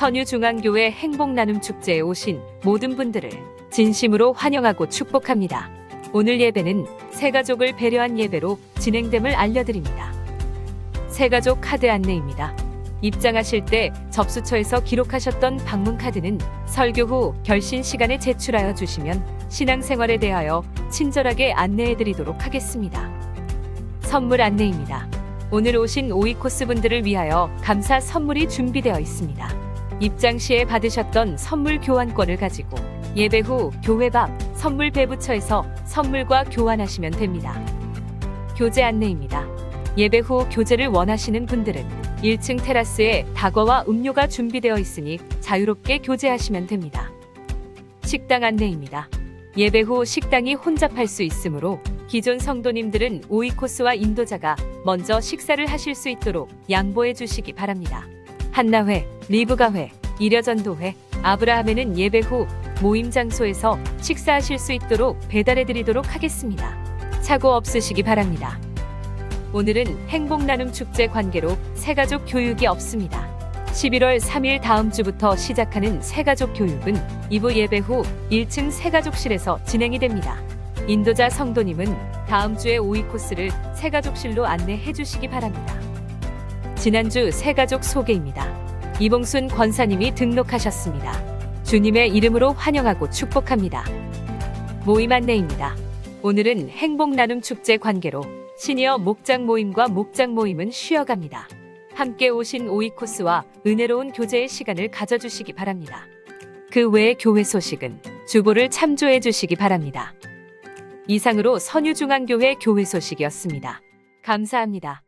선유중앙교회 행복나눔 축제에 오신 모든 분들을 진심으로 환영하고 축복합니다. 오늘 예배는 새가족을 배려한 예배로 진행됨을 알려드립니다. 새가족 카드 안내입니다. 입장하실 때 접수처에서 기록하셨던 방문 카드는 설교 후 결신 시간에 제출하여 주시면 신앙생활에 대하여 친절하게 안내해 드리도록 하겠습니다. 선물 안내입니다. 오늘 오신 오이 코스 분들을 위하여 감사 선물이 준비되어 있습니다. 입장 시에 받으셨던 선물 교환권을 가지고 예배 후 교회 밖 선물 배부처에서 선물과 교환하시면 됩니다. 교재 안내입니다. 예배 후 교재를 원하시는 분들은 1층 테라스에 다과와 음료가 준비되어 있으니 자유롭게 교제하시면 됩니다. 식당 안내입니다. 예배 후 식당이 혼잡할 수 있으므로 기존 성도님들은 오이 코스와 인도자가 먼저 식사를 하실 수 있도록 양보해 주시기 바랍니다. 한나회, 리브가회, 이려전도회, 아브라함에는 예배 후 모임 장소에서 식사하실 수 있도록 배달해 드리도록 하겠습니다. 사고 없으시기 바랍니다. 오늘은 행복 나눔 축제 관계로 새가족 교육이 없습니다. 11월 3일 다음 주부터 시작하는 새가족 교육은 2부 예배 후 1층 새가족실에서 진행이 됩니다. 인도자 성도님은 다음 주에 오이 코스를 새가족실로 안내해 주시기 바랍니다. 지난주 새가족 소개입니다. 이봉순 권사님이 등록하셨습니다. 주님의 이름으로 환영하고 축복합니다. 모임 안내입니다. 오늘은 행복 나눔 축제 관계로 시니어 목장 모임과 목장 모임은 쉬어갑니다. 함께 오신 오이 코스와 은혜로운 교제의 시간을 가져주시기 바랍니다. 그 외의 교회 소식은 주보를 참조해 주시기 바랍니다. 이상으로 선유중앙교회 교회 소식이었습니다. 감사합니다.